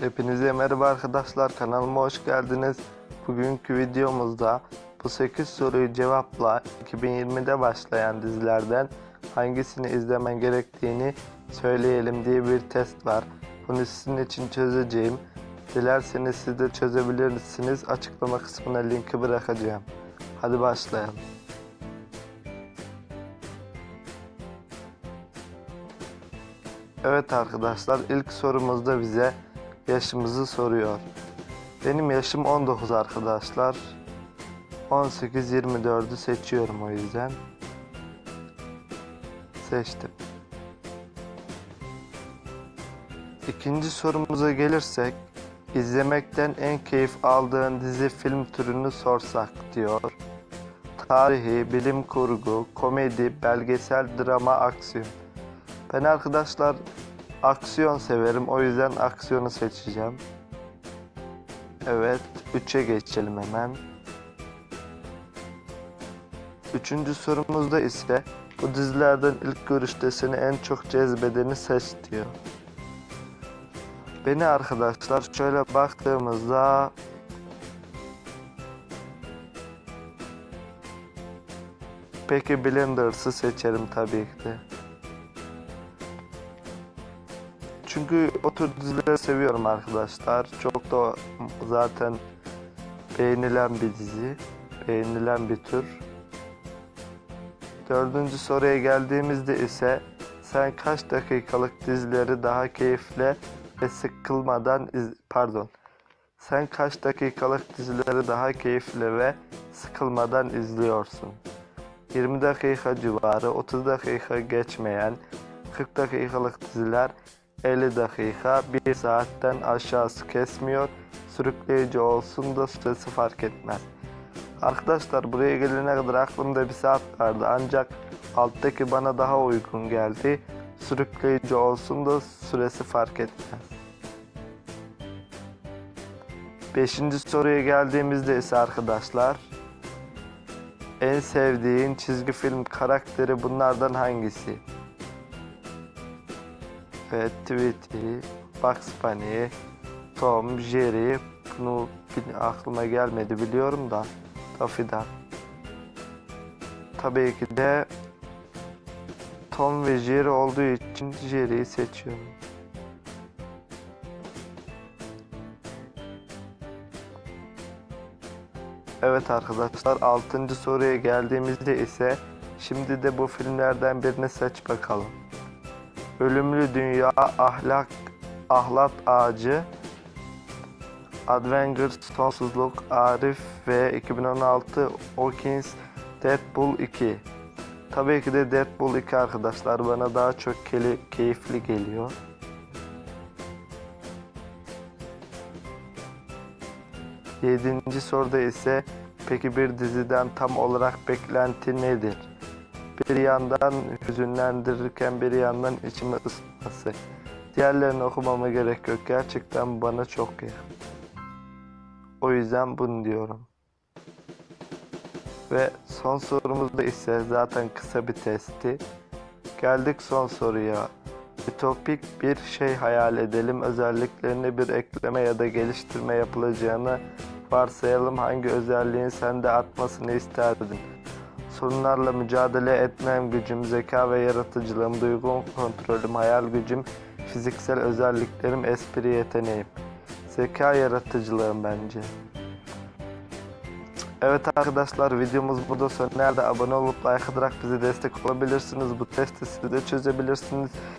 Hepinize merhaba arkadaşlar kanalıma hoş geldiniz. Bugünkü videomuzda bu 8 soruyu cevapla 2020'de başlayan dizilerden hangisini izlemen gerektiğini söyleyelim diye bir test var. Bunu sizin için çözeceğim. Dilerseniz siz de çözebilirsiniz. Açıklama kısmına linki bırakacağım. Hadi başlayalım. Evet arkadaşlar ilk sorumuzda bize yaşımızı soruyor. Benim yaşım 19 arkadaşlar. 18-24'ü seçiyorum o yüzden. Seçtim. İkinci sorumuza gelirsek, izlemekten en keyif aldığın dizi film türünü sorsak diyor. Tarihi, bilim kurgu, komedi, belgesel, drama, aksiyon. Ben arkadaşlar aksiyon severim. O yüzden aksiyonu seçeceğim. Evet. 3'e geçelim hemen. Üçüncü sorumuzda ise bu dizilerden ilk görüşte seni en çok cezbedeni seç diyor. Beni arkadaşlar şöyle baktığımızda Peki Blenders'ı seçerim tabii ki de. Çünkü o tür dizileri seviyorum arkadaşlar. Çok da zaten beğenilen bir dizi. Beğenilen bir tür. Dördüncü soruya geldiğimizde ise sen kaç dakikalık dizileri daha keyifle ve sıkılmadan iz pardon. Sen kaç dakikalık dizileri daha keyifli ve sıkılmadan izliyorsun? 20 dakika civarı, 30 dakika geçmeyen, 40 dakikalık diziler 50 dakika, 1 saatten aşağısı kesmiyor. Sürükleyici olsun da süresi fark etmez. Arkadaşlar buraya gelene kadar aklımda bir saat vardı ancak alttaki bana daha uygun geldi. Sürükleyici olsun da süresi fark etmez. Beşinci soruya geldiğimizde ise arkadaşlar en sevdiğin çizgi film karakteri bunlardan hangisi? Evet, Tweety, Bugs Bunny, Tom, Jerry, bunu aklıma gelmedi biliyorum da Daffy Duck. Tabii ki de Tom ve Jerry olduğu için Jerry'yi seçiyorum. Evet arkadaşlar 6. soruya geldiğimizde ise şimdi de bu filmlerden birini seç bakalım. Ölümlü Dünya, Ahlak, Ahlat Ağacı, Avengers, Sonsuzluk, Arif ve 2016 Hawkins, Deadpool 2. Tabii ki de Deadpool 2 arkadaşlar bana daha çok keyifli geliyor. Yedinci soruda ise peki bir diziden tam olarak beklenti nedir? Bir yandan hüzünlendirirken bir yandan içimi ısıtması. Diğerlerini okumama gerek yok. Gerçekten bana çok yakın. O yüzden bunu diyorum. Ve son sorumuzda ise zaten kısa bir testti. Geldik son soruya. Ütopik bir şey hayal edelim. Özelliklerine bir ekleme ya da geliştirme yapılacağını varsayalım. Hangi özelliğin sende artmasını isterdin? Sorunlarla mücadele etmem gücüm, zeka ve yaratıcılığım, duygu kontrolüm, hayal gücüm, fiziksel özelliklerim, espri yeteneğim. Zeka yaratıcılığım bence. Evet arkadaşlar videomuz burada sona erdi. Abone olup like atarak bize destek olabilirsiniz. Bu testi siz de çözebilirsiniz.